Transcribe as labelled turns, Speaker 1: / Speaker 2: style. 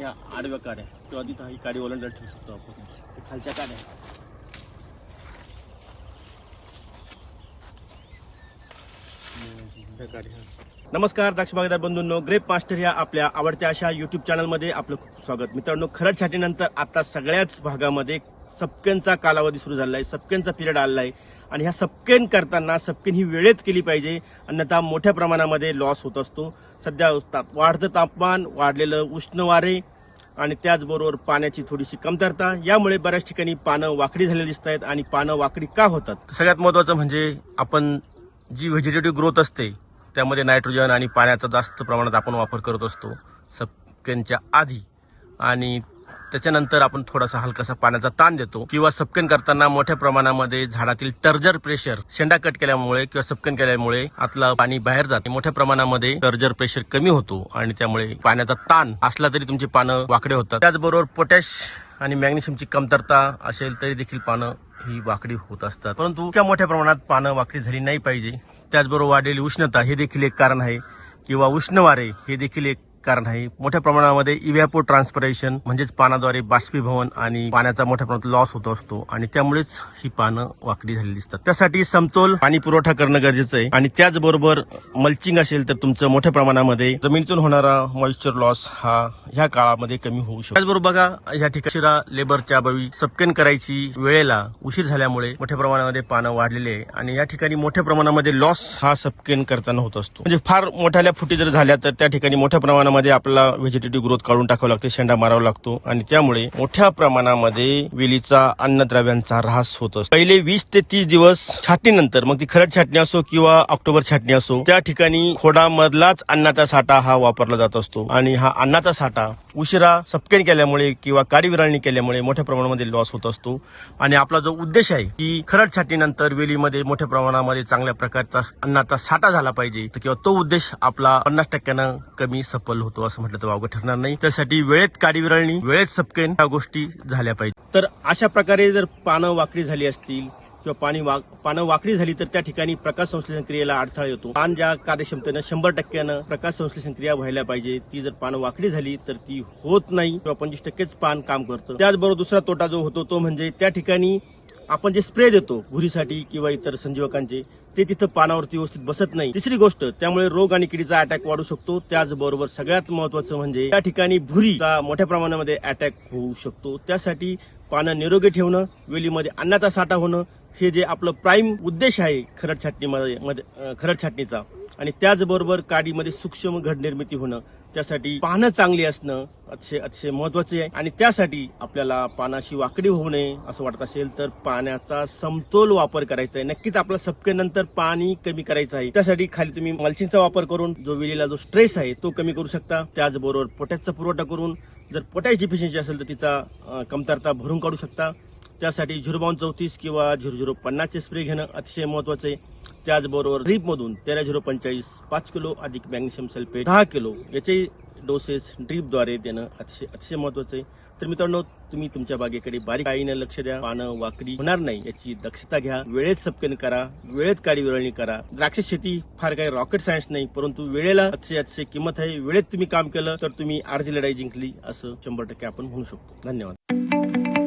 Speaker 1: या आडव्या काड्या किंवा तिथं ही काडी ओलांडत ठेवू शकतो आपण. हे खालच्या काड्या ह्या. नमस्कार द्राक्ष बागेदार बंधूंनो. ग्रेप मास्टर या आपल्या आवडत्या अशा युट्यूब चॅनलमध्ये आपलं खूप स्वागत. मित्रांनो खरड छाटीनंतर आता सगळ्याच भागामध्ये सपकेनचा कालावधी सुरू झाला आहे सपकेनचा पिरियड आलेला आहे आणि ह्या सपकेन करताना सपकेन ही वेळेत केली पाहिजे. अन्यथा मोठ्या प्रमाणामध्ये लॉस होत असतो. सध्या वाढतं तापमान वाढलेलं उष्ण वारे आणि त्याचबरोबर पाण्याची थोडीशी कमतरता. यामुळे बऱ्याच ठिकाणी पानं वाकडी झालेली दिसत आहेत आणि पानं वाकडी का होतात? सगळ्यात महत्वाचं म्हणजे आपण जी व्हेजिटेटिव्ह ग्रोथ असते त्यामध्ये नायट्रोजन आणि पाण्याचा जास्त प्रमाणात आपण वापर करत असतो सपकेनच्या आधी. आणि त्याच्यानंतर आपण थोडासा हलकासा पाण्याचा ताण देतो किंवा सपकन करताना मोठ्या प्रमाणामध्ये झाडातील टर्जर प्रेशर शेंडा कट केल्यामुळे किंवा सपकन केल्यामुळे आतलं पाणी बाहेर जाते. मोठ्या प्रमाणामध्ये टर्जर प्रेशर कमी होतो आणि त्यामुळे पाण्याचा ताण असला तरी तुमची पानं वाकडे होतात. त्याचबरोबर पोटॅश आणि मॅग्नेशियमची कमतरता असेल तरी देखील पानं ही वाकडी होत असतात. परंतु इतक्या मोठ्या प्रमाणात पानं वाकडी झाली नाही पाहिजे. त्याचबरोबर वाढलेली उष्णता हे देखील एक कारण आहे. किंवा उष्ण वारे हे देखील एक कारण आहे. मोठ्या प्रमाणामध्ये इव्हॅपो ट्रान्सपरेशन म्हणजेच पानाद्वारे बाष्पीभवन आणि पाण्याचा मोठ्या प्रमाणात लॉस होत असतो आणि त्यामुळेच ही पानं वाकडी झालेली दिसतात. त्यासाठी समतोल पाणी पुरवठा करणं गरजेचं आहे आणि त्याचबरोबर मल्चिंग असेल तर तुमचं मोठ्या प्रमाणामध्ये जमिनीतून होणारा मॉइश्चर लॉस हा ह्या काळामध्ये कमी होऊ शकतो. त्याचबरोबर बघा या ठिकाणी लेबरच्या अभावी सपकेन करायची वेळेला उशीर झाल्यामुळे मोठ्या प्रमाणामध्ये पानं वाढलेले आहे आणि या ठिकाणी मोठ्या प्रमाणामध्ये लॉस हा सपकेन करताना होत असतो. म्हणजे फार मोठ्या फुटी जर झाल्या तर त्या ठिकाणी मोठ्या प्रमाणात प्रमाणामध्ये आपल्याला व्हेजिटेटिव्ह ग्रोथ काढून टाकावं लागते शेंडा मारावा लागतो. आणि त्यामुळे मोठ्या प्रमाणामध्ये वेलीचा अन्नद्रव्यांचा ऱ्हास होत असतो. पहिले वीस ते तीस दिवस छाटणीनंतर मग ती खरड छाटणी असो किंवा ऑक्टोबर छाटणी असो त्या ठिकाणी खोडामधलाच अन्नाचा साठा हा वापरला जात असतो. आणि हा अन्नाचा साठा उशिरा सपकेन केल्यामुळे किंवा काडीविराळणी केल्यामुळे मोठ्या प्रमाणामध्ये लॉस होत असतो. आणि आपला जो उद्देश आहे की खरड छाटणीनंतर वेलीमध्ये मोठ्या प्रमाणामध्ये चांगल्या प्रकारचा अन्नाचा साठा झाला पाहिजे किंवा तो उद्देश आपला पन्नास टक्क्यानं कमी सफल होतो असं म्हटलं तर वावगं ठरणार नाही. त्यासाठी वेळेत काडी विरळणी वेळेत सपकेन या गोष्टी झाल्या पाहिजे. तर अशा प्रकारे जर पानं वाकडी झाली असतील किंवा पाणी वाक पानं वाकडी झाली तर त्या ठिकाणी प्रकाश संश्लेषण क्रियेला अडथळा येतो. पान ज्या कार्यक्षमतेनं शंभर टक्क्यानं प्रकाश संश्लेषण क्रिया व्हायला पाहिजे ती जर पानं वाकडी झाली तर ती होत नाही. किंवा पंचवीस टक्केच पान काम करतं. त्याचबरोबर दुसरा तोटा जो होतो तो म्हणजे त्या ठिकाणी आपण जे स्प्रे देतो भुरीसाठी किंवा इतर संजीवकांचे ते तिथं पानावरती व्यवस्थित बसत नाही. तिसरी गोष्ट त्यामुळे रोग आणि किडीचा अटॅक वाढू शकतो. त्याचबरोबर सगळ्यात महत्वाचं म्हणजे त्या ठिकाणी भुरीचा मोठ्या प्रमाणामध्ये अटॅक होऊ शकतो. त्यासाठी पानं निरोगी ठेवणं वेलीमध्ये अन्नाचा साठा होणं हे जे आपलं प्राईम उद्देश आहे खरड छाटणीमध्ये मध्ये खरड छाटणीचा. आणि त्याचबरोबर काडीमध्ये सूक्ष्म घड निर्मिती होणं त्यासाठी पानं चांगली असणं अतिशय अतिशय महत्त्वाचे आहे. आणि त्यासाठी आपल्याला पानाशी वाकडी होऊ नये असं वाटत असेल तर पाण्याचा समतोल वापर करायचा आहे. नक्कीच आपल्या सपकेनंतर पाणी कमी करायचं आहे. त्यासाठी खाली तुम्ही मल्चिंगचा वापर करून जो वेलीला जो स्ट्रेस आहे तो कमी करू शकता. त्याचबरोबर पोटॅशचा पुरवठा करून जर पोटॅश डिफिशियन्सी असेल तर तिचा कमतरता भरून काढू शकता. त्यासाठी झिरो बावन चौतीस किंवा झिरो झिरो पन्नासचे स्प्रे घेणं अतिशय महत्वाचं आहे. त्याचबरोबर ड्रीपमधून तेरा झिरो पंचेचाळीस पाच किलो अधिक मॅग्नेशियम सल्फेट दहा किलो याचे डोसेस ड्रीपद्वारे देणं अतिशय अतिशय महत्वाचं आहे. तर मित्रांनो तुम्ही तुमच्या बागेकडे बारीक आईने लक्ष द्या. पानं वाकडी होणार नाही याची दक्षता घ्या. वेळेत सपकेन करा. वेळेत काडी विरळणी करा. द्राक्ष शेती फार काही रॉकेट सायन्स नाही परंतु वेळेला अतिशय अतिशय किंमत आहे. वेळेत तुम्ही काम केलं तर तुम्ही अर्धी लढाई जिंकली असं शंभर टक्के आपण म्हणू शकतो. धन्यवाद.